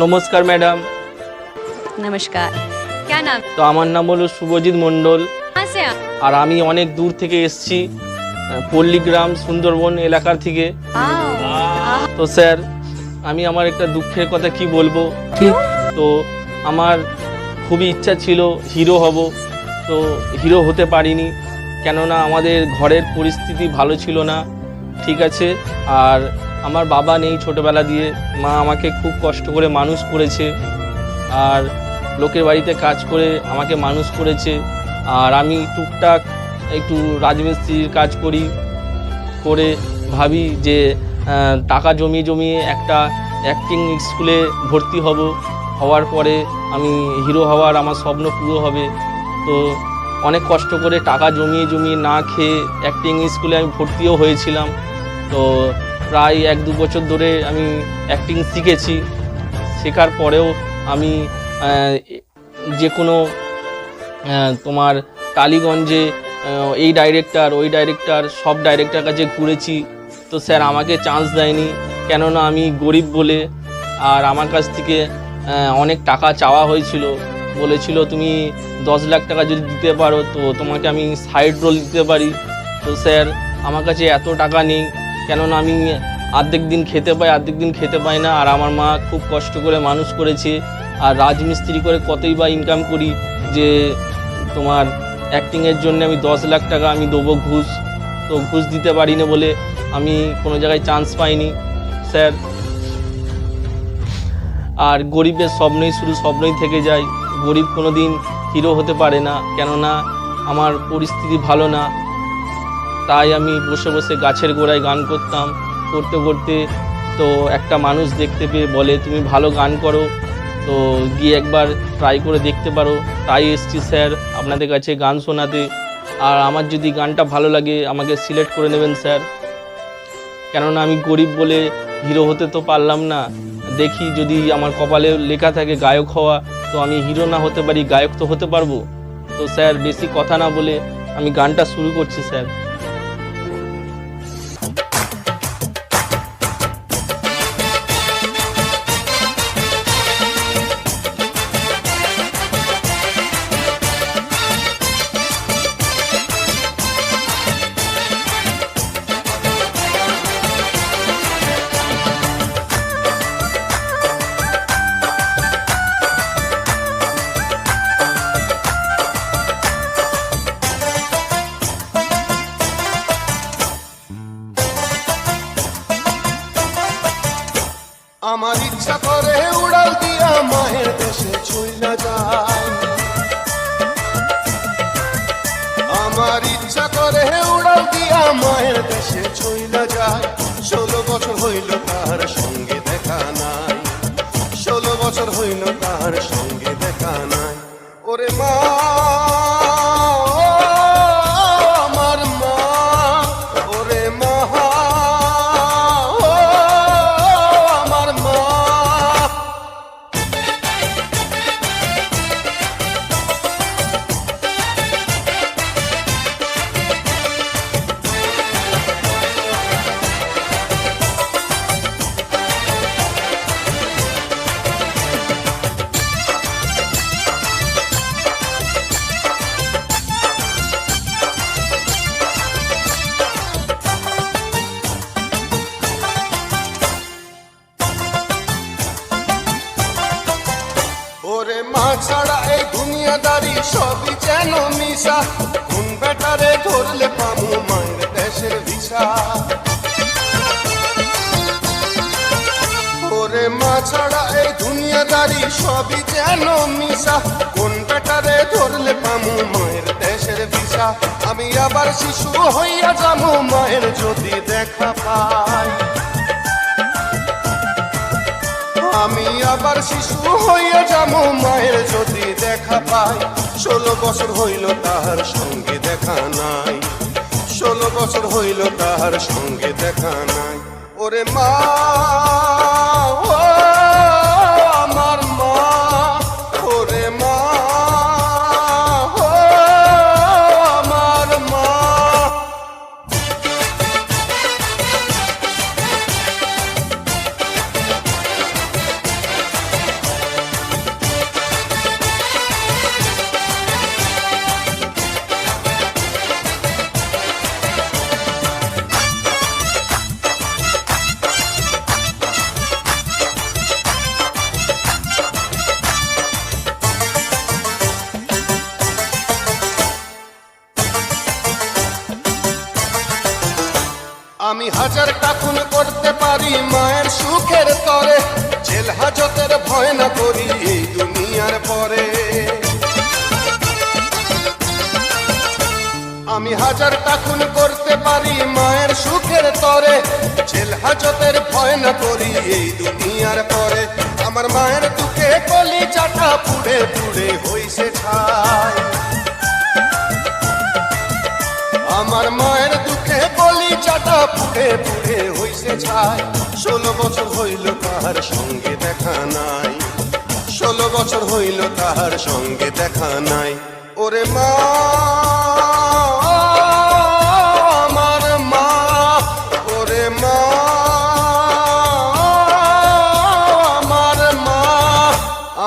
নমস্কার ম্যাডাম नमस्कार क्या नाम তো আমার নাম হলো শুভজিৎ মণ্ডল कहाँ से आप আর আমি অনেক দূর থেকে এসেছি পল্লীগ্রাম সুন্দরবন এলাকার থেকে आओ তো স্যার আমি আমার একটা দুঃখের কথা কি বলবো ঠিক তো আমার খুবই ইচ্ছা ছিল হিরো হব তো হিরো হতে পারিনি কেননা আমাদের ঘরের পরিস্থিতি ভালো ছিল না ঠিক আছে আর আমার বাবা নেই ছোটবেলা দিয়ে, মা আমাকে খুব কষ্ট করে মানুষ করেছে আর লোকের বাড়িতে কাজ করে আমাকে মানুষ করেছে আর আমি টুকটাক একটু রাজমিস্ত্রির কাজ করি, করে ভাবি যে টাকা জমিয়ে জমিয়ে একটা অ্যাক্টিং স্কুলে ভর্তি হব। হওয়ার পরে আমি হিরো হওয়ার আমার স্বপ্ন পুরো হবে। তো অনেক কষ্ট করে টাকা জমিয়ে জমিয়ে না খেয়ে অ্যাক্টিং স্কুলে আমি ভর্তিও হয়েছিলাম। তো প্রায় এক দু বছর ধরে আমি অ্যাক্টিং শিখেছি। শেখার পরেও আমি যে কোনো তোমার টালিগঞ্জে এই ডাইরেক্টর ওই ডাইরেক্টর সব ডাইরেক্টর কাছে ঘুরেছি। তো স্যার আমাকে চান্স দেয়নি। কেননা আমি গরিব বলে, আর আমার কাছ থেকে অনেক টাকা চাওয়া হয়েছিল। বলেছিল, তুমি দশ লাখ টাকা যদি দিতে পারো, তো তোমাকে আমি সাইড রোল দিতে পারি। তো স্যার, আমার কাছে এত টাকা নেই। কেননা আমি অর্ধেক দিন খেতে পাই অর্ধেক দিন খেতে পাই না। আর আমার মা খুব কষ্ট করে মানুষ করেছে। আর রাজমিস্ত্রি করে কতই বা ইনকাম করি যে তোমার অ্যাক্টিংয়ের জন্য আমি দশ লাখ টাকা আমি দেবো ঘুষ। তো ঘুষ দিতে পারি না বলে আমি কোনো জায়গায় চান্স পাইনি। স্যার, আর গরিবের স্বপ্নই শুধু স্বপ্নই থেকে যায়। গরিব কোনো দিন হিরো হতে পারে না। কেননা আমার পরিস্থিতি ভালো না। তাই আমি বসে বসে গাছের গোড়ায় গান করতাম। করতে করতে তো একটা মানুষ দেখতে পেয়ে বলে, তুমি ভালো গান করো। তো গিয়ে একবার ট্রাই করে দেখতে পারো। তাই এসছি স্যার আপনাদের কাছে গান শোনাতে। আর আমার যদি গানটা ভালো লাগে, আমাকে সিলেক্ট করে নেবেন স্যার। কেননা আমি গরিব বলে হিরো হতে তো পারলাম না। দেখি যদি আমার কপালে লেখা থাকে গায়ক হওয়া, তো আমি হিরো না হতে পারি, গায়ক তো হতে পারব। তো স্যার বেশি কথা না বলে আমি গানটা শুরু করছি স্যার। যায়। ষোলো বছর হইল তার সঙ্গে দেখা নাই। ষোলো বছর হইল তার সঙ্গে সবই যেন মিশা। কোন ধরলে পামু মায়ের দেশের ভিসা? ওরে মা ছাড়া এই দুনিয়াদারি সবই যেন মিশা। কোন ধরলে মায়ের দেশের ভিসা? আমি আবার শিশু হইয়া যামু মায়ের যদি দেখা পাই। আমি আবার শিশু হইয়া যাব বছর হইল তাহার সঙ্গে দেখা নাই। ষোলো বছর হইল তাহার সঙ্গে দেখা নাই। ওরে মা হাজারটা খুন করতে পারি মায়ের সুখের তরে। জেল হাজতের ভয় না করি এই দুনিয়ার পরে। আমি হাজার খুন করতে পারি মায়ের সুখের তরে। জেল হাজতের ভয় না করি এই দুনিয়ার পরে। আমার মায়ের দুঃখে কলি চাটা পুড়ে পুড়ে হইছে ছাই। পুড়ে পুড়ে হইছে ছাই। ষোলো বছর হইল তাহার সঙ্গে দেখা নাই। ষোলো বছর হইল তাহার সঙ্গে দেখা নাই। ওরে মা,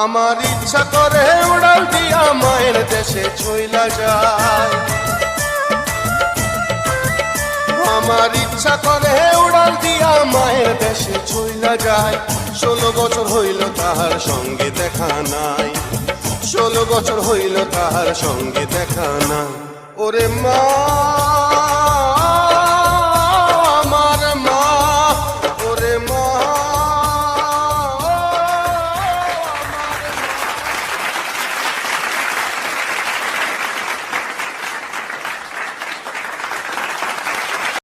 আমার ইচ্ছা করে উড়াল দিয়া মায়ের দেশে ছইলা যায়। আমার ইচ্ছা করে উড়াল দিয়া মায়ের দেশে ছইলা যায়। ষোলো বছর হইল তাহার সঙ্গে দেখা নাই। ষোলো বছর হইল তাহার সঙ্গে দেখা নাই। ওরে মা!